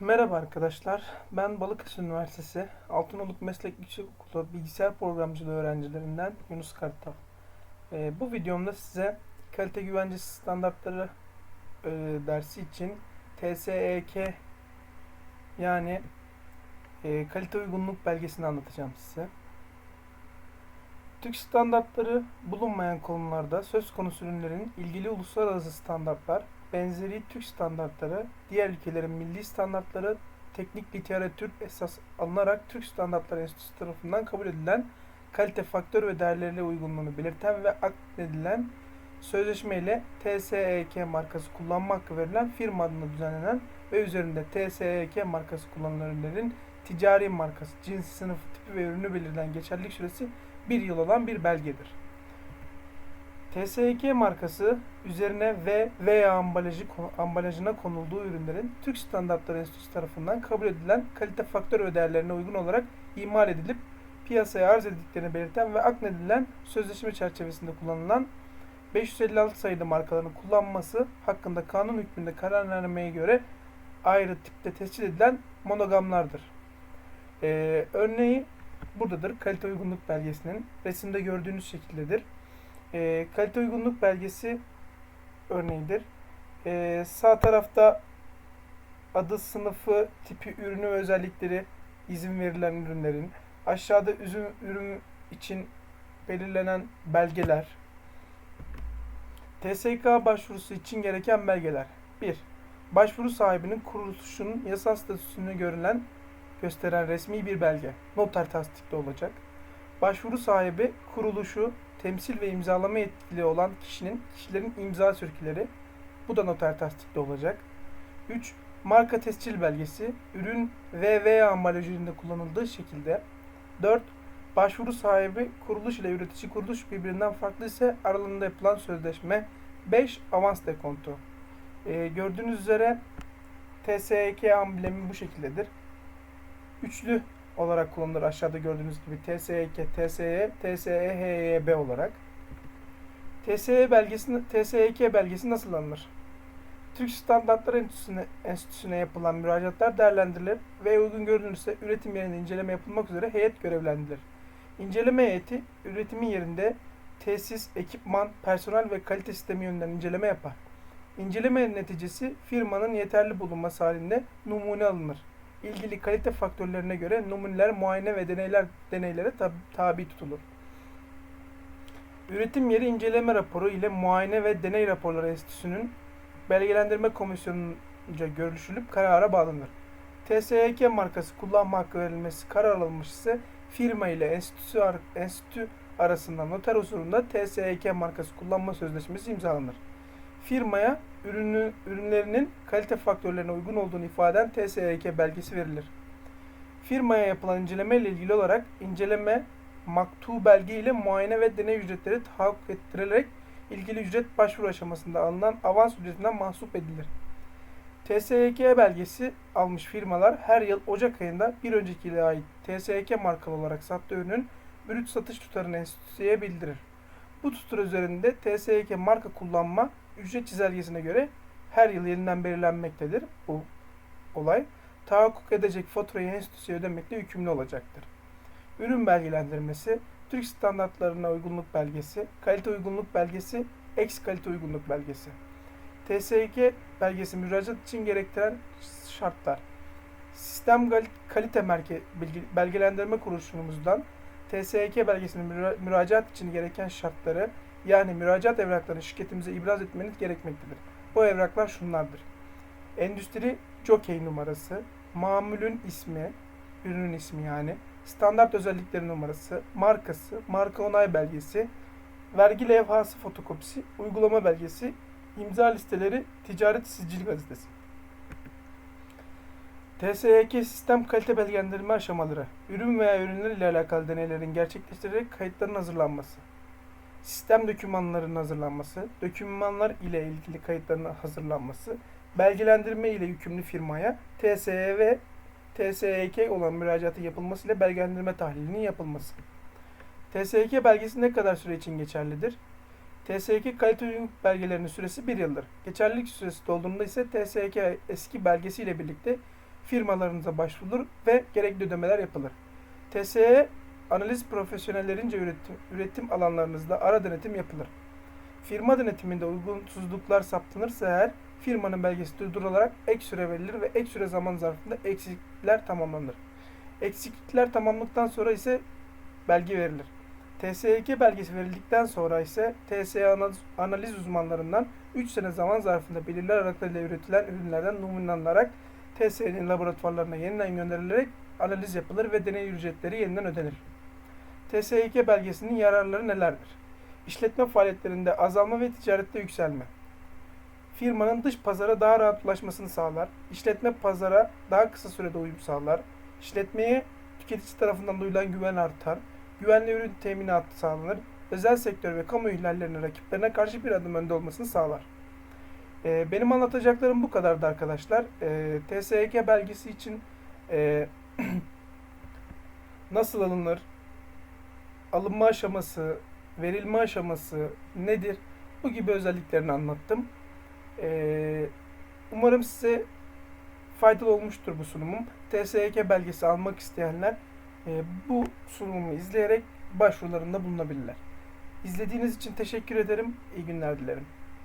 Merhaba arkadaşlar. Ben Balıkesir Üniversitesi Altınoluk Meslek Yüksekokulu Bilgisayar Programcılığı öğrencilerinden Yunus Kartal. Ee, bu videomda size kalite güvencesi standartları e, dersi için TSEK yani e, kalite uygunluk belgesini anlatacağım size. Türk standartları bulunmayan konularda söz konusu ürünlerin ilgili uluslararası standartlar, benzeri Türk standartları, diğer ülkelerin milli standartları, teknik literatür esas alınarak Türk Standartları Enstitüsü tarafından kabul edilen kalite faktör ve değerleriyle uygunluğunu belirten ve akdedilen sözleşmeyle TSEK markası kullanma hakkı verilen firma adına düzenlenen ve üzerinde TSEK markası kullanılan ürünlerin ticari markası, cinsi, sınıfı, tipi ve ürünü belirlenen geçerlilik süresi bir yıl olan bir belgedir. TSEK markası üzerine ve veya ambalajı ambalajına konulduğu ürünlerin Türk Standartları Enstitüsü tarafından kabul edilen kalite faktör ve değerlerine uygun olarak imal edilip piyasaya arz edildiklerini belirten ve aknedilen sözleşme çerçevesinde kullanılan 556 sayılı markaların kullanması hakkında kanun hükmünde kararnameye göre ayrı tipte tescil edilen monogamlardır. Ee, örneği buradadır. Kalite uygunluk belgesinin resimde gördüğünüz şekildedir. E, kalite uygunluk belgesi örneğidir. E, sağ tarafta adı, sınıfı, tipi, ürünü ve özellikleri izin verilen ürünlerin. Aşağıda üzüm, ürün için belirlenen belgeler. TSK başvurusu için gereken belgeler. 1. Başvuru sahibinin kuruluşunun yasal statüsünü görülen gösteren resmi bir belge. Noter tasdikli olacak. Başvuru sahibi kuruluşu temsil ve imzalama yetkili olan kişinin kişilerin imza sürküleri. Bu da noter tasdikli olacak. 3. Marka tescil belgesi ürün ve veya ambalajında kullanıldığı şekilde. 4. Başvuru sahibi kuruluş ile üretici kuruluş birbirinden farklı ise aralarında yapılan sözleşme. 5. Avans dekontu. Ee, gördüğünüz üzere TSK amblemi bu şekildedir. Üçlü olarak kullanılır aşağıda gördüğünüz gibi TSEK, TSE, TSEHYB olarak. TSE belgesi, TSEK belgesi nasıl alınır? Türk Standartları Enstitüsü'ne, Enstitüsü'ne yapılan müracaatlar değerlendirilir ve uygun görünürse üretim yerinde inceleme yapılmak üzere heyet görevlendirilir. İnceleme heyeti üretimin yerinde tesis, ekipman, personel ve kalite sistemi yönünden inceleme yapar. İnceleme neticesi firmanın yeterli bulunması halinde numune alınır ilgili kalite faktörlerine göre numuneler muayene ve deneyler deneylere tab tabi tutulur. Üretim yeri inceleme raporu ile muayene ve deney raporları enstitüsünün belgelendirme komisyonunca görüşülüp karara bağlanır. TSEK markası kullanma hakkı verilmesi karar alınmış ise firma ile enstitü, ar enstitü arasında noter huzurunda TSEK markası kullanma sözleşmesi imzalanır firmaya ürünü, ürünlerinin kalite faktörlerine uygun olduğunu ifade eden TSEK belgesi verilir. Firmaya yapılan inceleme ile ilgili olarak inceleme maktu belge ile muayene ve deney ücretleri tahakkuk ettirilerek ilgili ücret başvuru aşamasında alınan avans ücretinden mahsup edilir. TSEK belgesi almış firmalar her yıl Ocak ayında bir önceki yıla ait TSEK markalı olarak sattığı ürünün brüt satış tutarını enstitüye bildirir. Bu tutar üzerinde TSEK marka kullanma ücret çizelgesine göre her yıl yeniden belirlenmektedir bu olay. Tahakkuk edecek faturayı enstitüsüye ödemekle yükümlü olacaktır. Ürün belgelendirmesi, Türk standartlarına uygunluk belgesi, kalite uygunluk belgesi, ex kalite uygunluk belgesi. TSK belgesi müracaat için gerektiren şartlar. Sistem Kalite Merke Belgelendirme Kuruluşumuzdan TSK belgesinin müracaat için gereken şartları yani müracaat evraklarını şirketimize ibraz etmeniz gerekmektedir. Bu evraklar şunlardır. Endüstri Jockey numarası, mamulün ismi, ürünün ismi yani, standart özellikleri numarası, markası, marka onay belgesi, vergi levhası fotokopisi, uygulama belgesi, imza listeleri, ticaret sicil gazetesi. TSYK sistem kalite belgelendirme aşamaları, ürün veya ürünler ile alakalı deneylerin gerçekleştirerek kayıtların hazırlanması sistem dokümanlarının hazırlanması, dokümanlar ile ilgili kayıtların hazırlanması, belgelendirme ile yükümlü firmaya TSE ve TSEK olan müracaatı yapılması ile belgelendirme tahlilinin yapılması. TSEK belgesi ne kadar süre için geçerlidir? TSEK kalite uyum belgelerinin süresi 1 yıldır. Geçerlilik süresi dolduğunda ise TSEK eski belgesi ile birlikte firmalarınıza başvurulur ve gerekli ödemeler yapılır. TSE analiz profesyonellerince üretim, üretim alanlarınızda ara denetim yapılır. Firma denetiminde uygunsuzluklar saptanırsa eğer firmanın belgesi durdurularak ek süre verilir ve ek süre zaman zarfında eksiklikler tamamlanır. Eksiklikler tamamlandıktan sonra ise belge verilir. TSEK belgesi verildikten sonra ise TSE analiz, uzmanlarından 3 sene zaman zarfında belirli aralıklarla üretilen ürünlerden numunelanarak TSE'nin laboratuvarlarına yeniden gönderilerek analiz yapılır ve deney ücretleri yeniden ödenir. TSEK belgesinin yararları nelerdir? İşletme faaliyetlerinde azalma ve ticarette yükselme. Firmanın dış pazara daha rahat ulaşmasını sağlar. İşletme pazara daha kısa sürede uyum sağlar. İşletmeye tüketici tarafından duyulan güven artar. Güvenli ürün teminatı sağlanır. Özel sektör ve kamu ihlallerine rakiplerine karşı bir adım önde olmasını sağlar. Ee, benim anlatacaklarım bu kadardı arkadaşlar. Ee, TSEK belgesi için e, nasıl alınır, alınma aşaması, verilme aşaması nedir? Bu gibi özelliklerini anlattım. Ee, umarım size faydalı olmuştur bu sunumum. TSEK belgesi almak isteyenler e, bu sunumumu izleyerek başvurularında bulunabilirler. İzlediğiniz için teşekkür ederim. İyi günler dilerim.